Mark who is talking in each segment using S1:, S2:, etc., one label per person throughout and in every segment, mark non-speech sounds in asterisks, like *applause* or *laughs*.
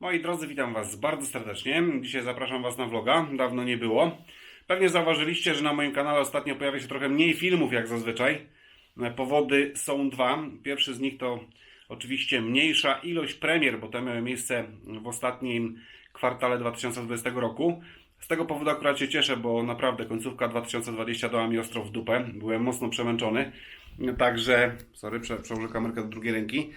S1: Moi drodzy, witam Was bardzo serdecznie. Dzisiaj zapraszam Was na vloga. Dawno nie było. Pewnie zauważyliście, że na moim kanale ostatnio pojawia się trochę mniej filmów jak zazwyczaj. Powody są dwa. Pierwszy z nich to oczywiście mniejsza ilość premier, bo te miały miejsce w ostatnim kwartale 2020 roku. Z tego powodu akurat się cieszę, bo naprawdę końcówka 2020 dała mi ostro w dupę. Byłem mocno przemęczony. Także, sorry, prze, przełożę kamerkę do drugiej ręki.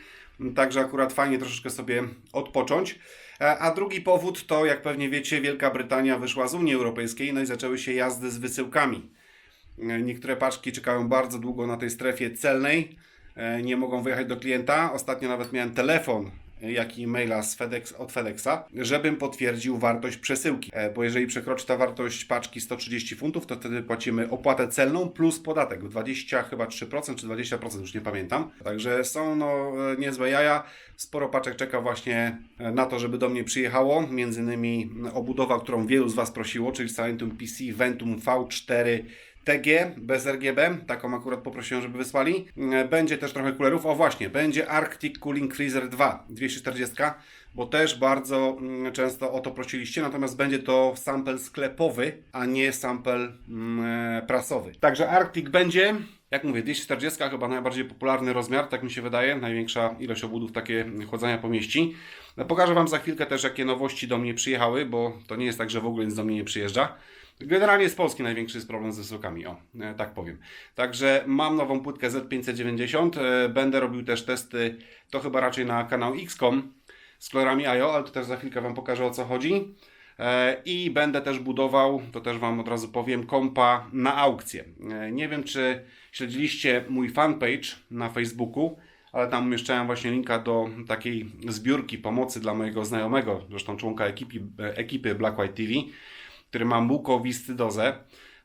S1: Także akurat fajnie troszeczkę sobie odpocząć. E, A drugi powód to, jak pewnie wiecie, Wielka Brytania wyszła z Unii Europejskiej, no i zaczęły się jazdy z wysyłkami. E, Niektóre paczki czekają bardzo długo na tej strefie celnej, e, nie mogą wyjechać do klienta. Ostatnio nawet miałem telefon, jak i maila z FedEx, od FedExa, żebym potwierdził wartość przesyłki. E, Bo jeżeli przekroczy ta wartość paczki 130 funtów, to wtedy płacimy opłatę celną plus podatek. 20 chyba 3% czy 20%, już nie pamiętam. Także są no e, niezłe jaja. Sporo paczek czeka właśnie e, na to, żeby do mnie przyjechało. Między innymi obudowa, którą wielu z Was prosiło, czyli Salentum PC Ventum V4 TG bez RGB, taką akurat poprosiłem, żeby wysłali. E, Będzie też trochę kulerów. O właśnie, będzie Arctic Cooling Freezer 2 240, bo też bardzo mm, często o to prosiliście, natomiast będzie to sample sklepowy, a nie sample mm, e, prasowy. Także Arctic będzie. Jak mówię, 240 chyba najbardziej popularny rozmiar, tak mi się wydaje. Największa ilość obudów takie chłodzenia pomieści. No, Pokażę Wam za chwilkę też, jakie nowości do mnie przyjechały, bo to nie jest tak, że w ogóle nic do mnie nie przyjeżdża. Generalnie z Polski największy jest problem z wysyłkami, o, e, tak powiem. Także mam nową płytkę Z590, e, będę robił też testy, to chyba raczej na kanał XCOM z kolorami IO, ale to też za chwilkę Wam pokażę o co chodzi. E, I będę też budował, to też Wam od razu powiem, kompa na aukcję. Nie wiem, czy śledziliście mój fanpage na Facebooku, ale tam umieszczałem właśnie linka do takiej zbiórki pomocy dla mojego znajomego, zresztą członka ekipy, ekipy Black White TV, który ma mukowiscydozę.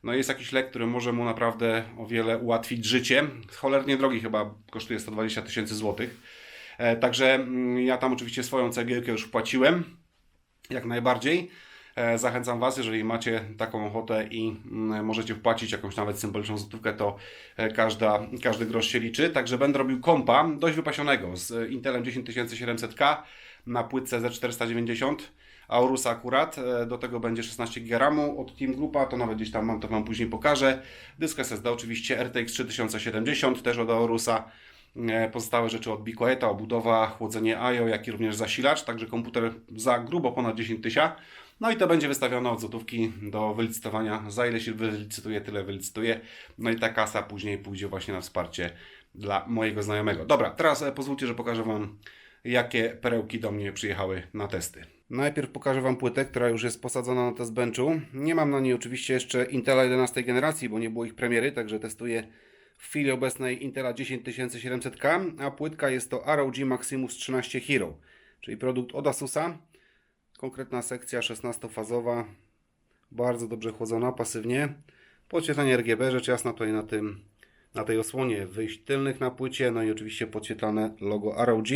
S1: No jest jakiś lek, który może mu naprawdę o wiele ułatwić życie. Cholernie drogi chyba, kosztuje 120 tysięcy złotych. E, Także mm, ja tam oczywiście swoją cegiełkę już wpłaciłem, jak najbardziej. E, Zachęcam Was, jeżeli macie taką ochotę i mm, możecie wpłacić jakąś nawet symboliczną złotówkę, to e, każda, każdy grosz się liczy. Także będę robił kompa dość wypasionego z Intelem 10700K na płytce Z490. Aurusa akurat, e, do tego będzie 16 GB od Team Groupa, to nawet gdzieś tam mam, to Wam później pokażę. Dysk SSD oczywiście RTX 3070, też od Aurusa. E, Pozostałe rzeczy od BeQuieta, obudowa, chłodzenie IO, jak i również zasilacz, także komputer za grubo ponad 10 tysięcy. No i to będzie wystawione od złotówki do wylicytowania. Za ile się wylicytuje, tyle wylicytuję. No i ta kasa później pójdzie właśnie na wsparcie dla mojego znajomego. Dobra, teraz e, pozwólcie, że pokażę Wam, jakie perełki do mnie przyjechały na testy. Najpierw pokażę Wam płytę, która już jest posadzona na test benchu. Nie mam na niej oczywiście jeszcze Intela 11 generacji, bo nie było ich premiery, także testuję w chwili obecnej Intela 10700K, a płytka jest to ROG Maximus 13 Hero, czyli produkt od Asusa. Konkretna sekcja 16-fazowa, bardzo dobrze chłodzona, pasywnie. Podświetlenie RGB, rzecz jasna tutaj na tym na tej osłonie wyjść tylnych na płycie, no i oczywiście podświetlane logo ROG.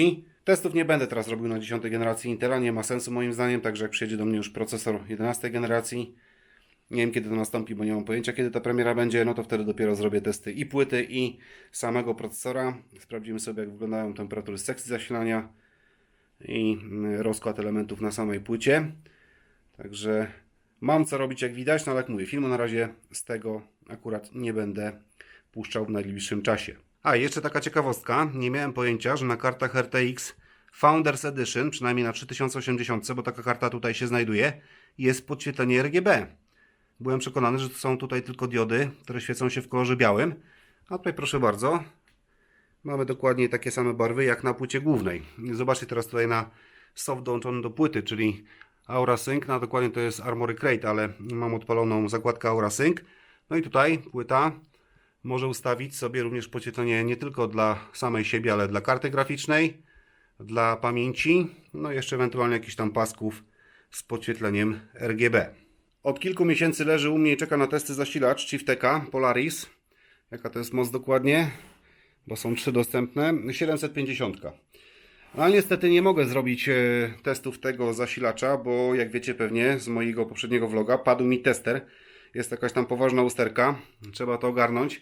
S1: Testów nie będę teraz robił na 10 generacji Intela, nie ma sensu moim zdaniem, także jak przyjedzie do mnie już procesor 11 generacji, nie wiem kiedy to nastąpi, bo nie mam pojęcia kiedy ta premiera będzie, no to wtedy dopiero zrobię testy i płyty i samego procesora. Sprawdzimy sobie jak wyglądają temperatury sekcji zasilania i mm, rozkład elementów na samej płycie. Także mam co robić jak widać, no ale jak mówię, filmu na razie z tego akurat nie będę puszczał w najbliższym czasie. A, jeszcze taka ciekawostka. Nie miałem pojęcia, że na kartach RTX Founders Edition, przynajmniej na 3080, bo taka karta tutaj się znajduje, jest podświetlenie RGB. Byłem przekonany, że to są tutaj tylko diody, które świecą się w kolorze białym. A tutaj proszę bardzo, mamy dokładnie takie same barwy jak na płycie głównej. Zobaczcie teraz tutaj na soft dołączony do płyty, czyli Aura Sync, no dokładnie to jest Armory Crate, ale mam odpaloną zakładkę Aura Sync. No i tutaj płyta może ustawić sobie również podświetlenie nie tylko dla samej siebie, ale dla karty graficznej, dla pamięci, no jeszcze ewentualnie jakichś tam pasków z podświetleniem RGB. Od kilku miesięcy leży u mnie i czeka na testy zasilacz Chifteka Polaris. Jaka to jest moc dokładnie? Bo są trzy dostępne. 750. Ale niestety nie mogę zrobić e, testów tego zasilacza, bo jak wiecie pewnie z mojego poprzedniego vloga padł mi tester. Jest jakaś tam poważna usterka. Trzeba to ogarnąć.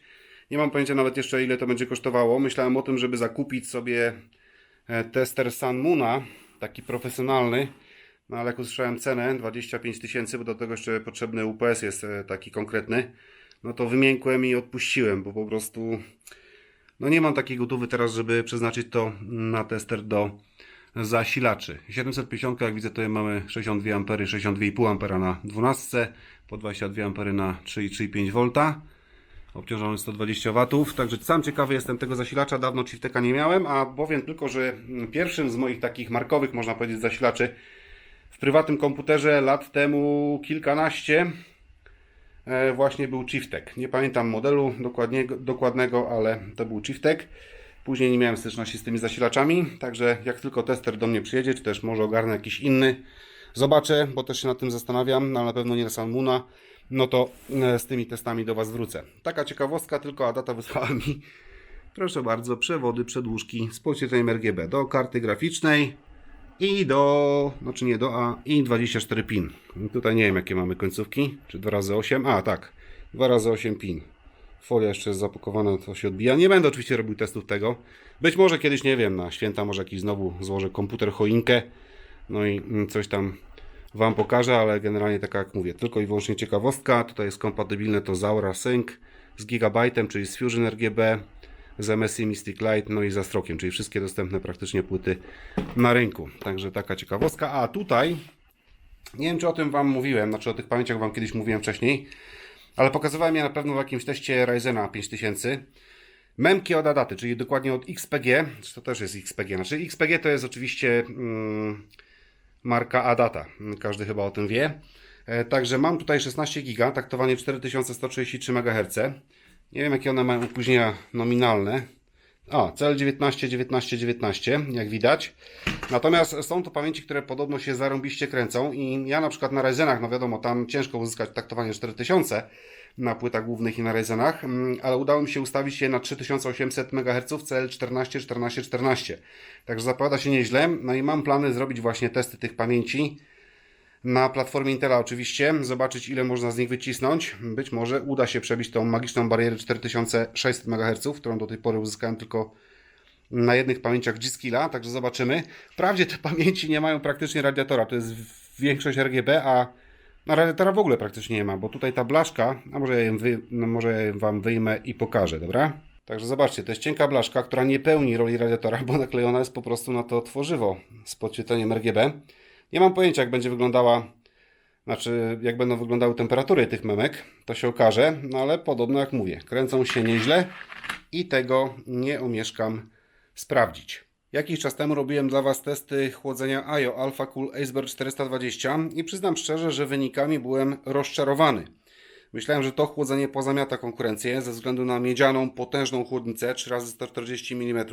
S1: Nie mam pojęcia nawet jeszcze ile to będzie kosztowało. Myślałem o tym, żeby zakupić sobie tester Sunmoona, taki profesjonalny, No ale jak usłyszałem cenę 25 tysięcy, bo do tego jeszcze potrzebny UPS jest e, taki konkretny, no to wymiękłem i odpuściłem, bo po prostu no nie mam takiej gotowy teraz, żeby przeznaczyć to na tester do zasilaczy. 750, jak widzę, to mamy 62 A, 62,5 A na 12, po 22 A na 3,5 V. Obciążony 120 W. Także sam ciekawy jestem tego zasilacza. Dawno Chifteka nie miałem, a powiem tylko, że pierwszym z moich takich markowych, można powiedzieć, zasilaczy w prywatnym komputerze lat temu kilkanaście e, właśnie był Chiftek. Nie pamiętam modelu dokładnego, ale to był Chiftek. Później nie miałem styczności z tymi zasilaczami, także jak tylko tester do mnie przyjedzie, czy też może ogarnę jakiś inny, zobaczę, bo też się nad tym zastanawiam, no ale na pewno nie Salmuna, no to e, z tymi testami do Was wrócę. Taka ciekawostka, tylko Adata wysłała mi, proszę bardzo, przewody, przedłużki z podświetleniem RGB do karty graficznej i do, znaczy nie do A, i 24 pin. Tutaj nie wiem jakie mamy końcówki, czy 2x8, a tak, 2x8 pin. Folia jeszcze jest zapakowana, to się odbija. Nie będę oczywiście robił testów tego. Być może kiedyś, nie wiem, na święta może jakiś znowu złożę komputer, choinkę, no i mm, coś tam Wam pokażę, ale generalnie taka jak mówię, tylko i wyłącznie ciekawostka. Tutaj jest kompatybilne to Zaura Sync z Gigabajtem, czyli z Fusion RGB, z MSI Mystic Light, no i z Astrokiem, czyli wszystkie dostępne praktycznie płyty na rynku. Także taka ciekawostka. A tutaj, nie wiem czy o tym Wam mówiłem, znaczy o tych pamięciach Wam kiedyś mówiłem wcześniej, ale pokazywałem je na pewno w jakimś teście Ryzena 5000. Memki od Adaty, czyli dokładnie od XPG, to też jest XPG, znaczy XPG to jest oczywiście mm, marka Adata, każdy chyba o tym wie. E, Także mam tutaj 16 giga, taktowanie 4133 MHz. Nie wiem jakie one mają opóźnienia nominalne. O, cel 19, 19, 19, jak widać. Natomiast są to pamięci, które podobno się zarąbiście kręcą i ja na przykład na Ryzenach, no wiadomo, tam ciężko uzyskać taktowanie 4000 na płytach głównych i na Ryzenach, mm, ale udało mi się ustawić je na 3800 MHz cel 14, 14, 14. Także zapowiada się nieźle. No i mam plany zrobić właśnie testy tych pamięci na platformie Intela oczywiście, zobaczyć ile można z nich wycisnąć. Być może uda się przebić tą magiczną barierę 4600 MHz, którą do tej pory uzyskałem tylko na jednych pamięciach G-Skilla, także zobaczymy. Wprawdzie te *laughs* pamięci nie mają praktycznie radiatora, to jest większość RGB, a no radiatora w ogóle praktycznie nie ma, bo tutaj ta blaszka, a może ja wy, no może ja Wam wyjmę i pokażę, dobra? Także zobaczcie, to jest cienka blaszka, która nie pełni roli radiatora, bo naklejona jest po prostu na to tworzywo z podświetleniem RGB. Nie mam pojęcia, jak będzie wyglądała, znaczy jak będą wyglądały temperatury tych memek, to się okaże, no ale podobno jak mówię, kręcą się nieźle i tego nie omieszkam sprawdzić. Jakiś czas temu robiłem dla Was testy chłodzenia AIO Alpha Cool Iceberg 420 i przyznam szczerze, że wynikami byłem rozczarowany. Myślałem, że to chłodzenie pozamiata konkurencję ze względu na miedzianą, potężną chłodnicę 3x140 mm.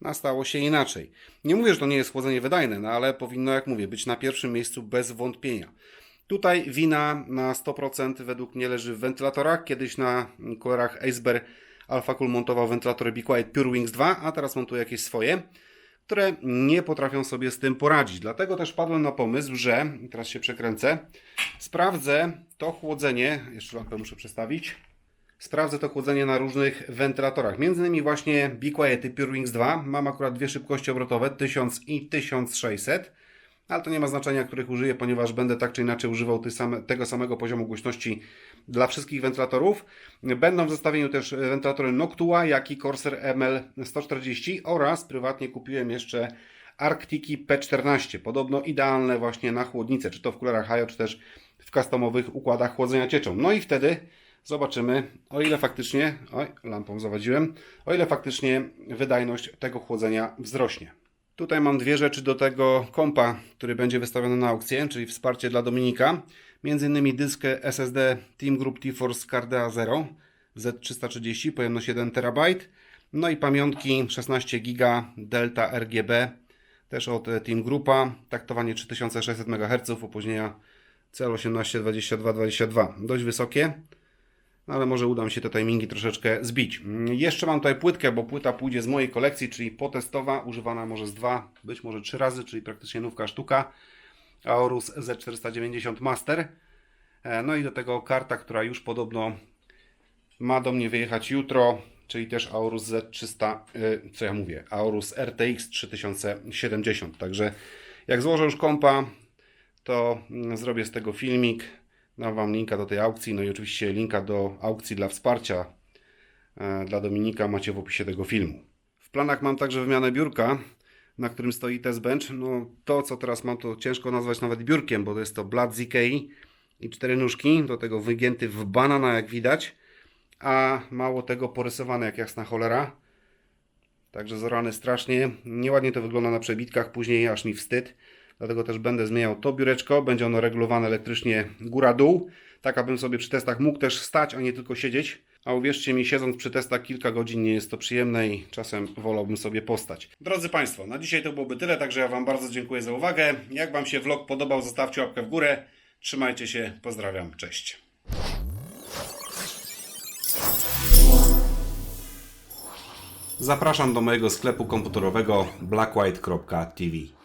S1: Nastało się inaczej. Nie mówię, że to nie jest chłodzenie wydajne, no ale powinno, jak mówię, być na pierwszym miejscu bez wątpienia. Tutaj wina na 100% według mnie leży w wentylatorach. Kiedyś na kulerach Iceberg Alpha Cool montował wentylatory Be Quiet Pure Wings 2, a teraz montuje jakieś swoje, które nie potrafią sobie z tym poradzić. Dlatego też padłem na pomysł, że, teraz się przekręcę, sprawdzę to chłodzenie, jeszcze lampę muszę przestawić, sprawdzę to chłodzenie na różnych wentylatorach. Między innymi właśnie Be Quiet Pure Wings 2. Mam akurat dwie szybkości obrotowe, 1000 i 1600 ale to nie ma znaczenia, których użyję, ponieważ będę tak czy inaczej używał same, tego samego poziomu głośności dla wszystkich wentylatorów. Będą w zestawieniu też wentylatory Noctua, jak i Corsair ML140 oraz prywatnie kupiłem jeszcze Arctiki P14. Podobno idealne właśnie na chłodnicę, czy to w kulerach Hayo, czy też w customowych układach chłodzenia cieczą. No i wtedy zobaczymy, o ile faktycznie, oj, lampą zawadziłem, o ile faktycznie wydajność tego chłodzenia wzrośnie. Tutaj mam dwie rzeczy do tego kompa, który będzie wystawiony na aukcję, czyli wsparcie dla Dominika. Między innymi dysk SSD Team Group TeForce Cardea Zero Z330, pojemność 1 TB. No i pamiątki 16 GB Delta RGB, też od Team Groupa. Taktowanie 3600 MHz, opóźnienia CL18 22 22. Dość wysokie. No ale może uda mi się te timingi troszeczkę zbić. Mm, Jeszcze mam tutaj płytkę, bo płyta pójdzie z mojej kolekcji, czyli potestowa, używana może z dwa, być może trzy razy, czyli praktycznie nówka sztuka. Aorus Z490 Master. E, No i do tego karta, która już podobno ma do mnie wyjechać jutro, czyli też Aorus Z300, y, co ja mówię, Aorus RTX 3070. Także jak złożę już kompa, to mm, zrobię z tego filmik. Dam Wam linka do tej aukcji, no i oczywiście linka do aukcji dla wsparcia e, dla Dominika macie w opisie tego filmu. W planach mam także wymianę biurka, na którym stoi test bench. No to, co teraz mam, to ciężko nazwać nawet biurkiem, bo to jest to blat z Ikei i cztery nóżki, do tego wygięty w banana, jak widać, a mało tego porysowane jak jasna cholera. Także zorany strasznie. Nieładnie to wygląda na przebitkach, później aż mi wstyd. Dlatego też będę zmieniał to biureczko. Będzie ono regulowane elektrycznie góra-dół, tak abym sobie przy testach mógł też stać, a nie tylko siedzieć. A uwierzcie mi, siedząc przy testach kilka godzin nie jest to przyjemne i czasem wolałbym sobie postać. Drodzy Państwo, na dzisiaj to byłoby tyle, także ja Wam bardzo dziękuję za uwagę. Jak Wam się vlog podobał, zostawcie łapkę w górę. Trzymajcie się, pozdrawiam, cześć. Zapraszam do mojego sklepu komputerowego blackwhite.tv.